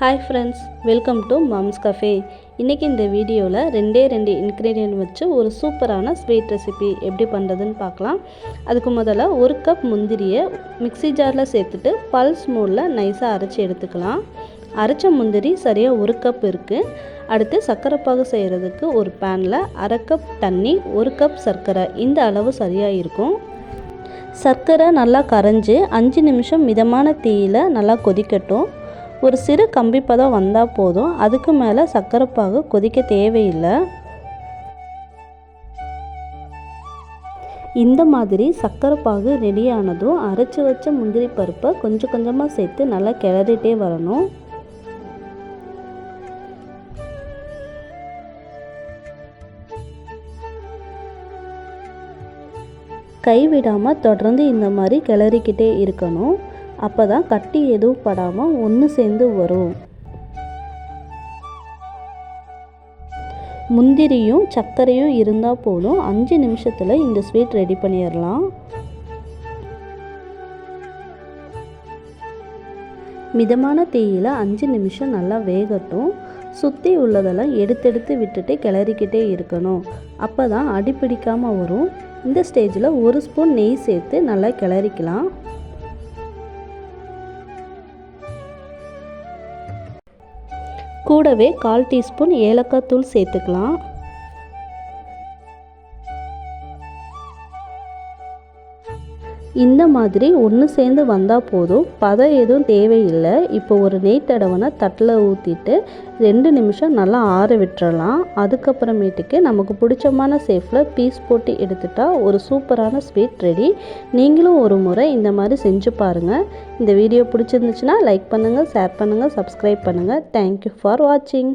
Hi friends welcome to mom's cafe இன்றைக்கி இந்த வீடியோவில் ரெண்டே ரெண்டு இன்க்ரீடியன்ட் வச்சு ஒரு சூப்பரான ஸ்வீட் ரெசிபி எப்படி பண்ணுறதுன்னு பார்க்கலாம். அதுக்கு முதல்ல ஒரு கப் முந்திரியை மிக்ஸி ஜாரில் சேர்த்துட்டு பல்ஸ் மூடில் நைஸாக அரைச்சி எடுத்துக்கலாம். அரைச்ச முந்திரி சரியாக ஒரு கப் இருக்குது அடுத்து சர்க்கரை செய்கிறதுக்கு ஒரு பேனில் அரை கப் தண்ணி ஒரு கப் சர்க்கரை. இந்த அளவு சரியாக இருக்கும். சர்க்கரை நல்லா கரைஞ்சி அஞ்சு நிமிஷம் மிதமான தீயில் நல்லா கொதிக்கட்டும். ஒரு சிறு கம்பி பதம் வந்தால் போதும். அதுக்கு மேலே சர்க்கரை பாகு கொதிக்க தேவையில்லை. இந்த மாதிரி சர்க்கரை பாகு ரெடியானதும் அரைச்சி வச்ச முந்திரி பருப்பை கொஞ்சம் கொஞ்சமாக சேர்த்து நல்லா கிளறிட்டே வரணும். கைவிடாமல் தொடர்ந்து இந்த மாதிரி கிளறிக்கிட்டே இருக்கணும். அப்போ தான் கட்டி எதுவும் படாமல் ஒன்று சேர்ந்து வரும். முந்திரியும் சர்க்கரையும் இருந்தால் போதும். அஞ்சு நிமிஷத்தில் இந்த ஸ்வீட் ரெடி பண்ணிடலாம் மிதமான தீயில் அஞ்சு நிமிஷம் நல்லா வேகட்டும். சுற்றி உள்ளதெல்லாம் எடுத்தெடுத்து விட்டுட்டு கிளறிக்கிட்டே இருக்கணும். அப்போ தான் அடிப்பிடிக்காமல் வரும். இந்த ஸ்டேஜில் ஒரு ஸ்பூன் நெய் சேர்த்து நல்லா கிளறிக்கலாம். கூடவே கால் டீஸ்பூன் ஏலக்காய் தூள் சேர்த்துக்கலாம். இந்த மாதிரி ஒன்று சேர்ந்து வந்தால் போதும். பதம் எதுவும் தேவையில்லை. இப்போ ஒரு நெய் தடவைனா தட்டில் ஊற்றிட்டு ரெண்டு நிமிஷம் நல்லா ஆற விட்டுறலாம். அதுக்கப்புறமேட்டுக்கு நமக்கு பிடிச்சமான சேஃபில் பீஸ் போட்டு எடுத்துட்டா ஒரு சூப்பரான ஸ்வீட் ரெடி நீங்களும் ஒரு முறை இந்த மாதிரி செஞ்சு பாருங்கள் இந்த வீடியோ பிடிச்சிருந்துச்சுன்னா லைக் பண்ணுங்கள் ஷேர் பண்ணுங்கள் சப்ஸ்கிரைப் பண்ணுங்கள் தேங்க்யூ ஃபார் வாட்சிங்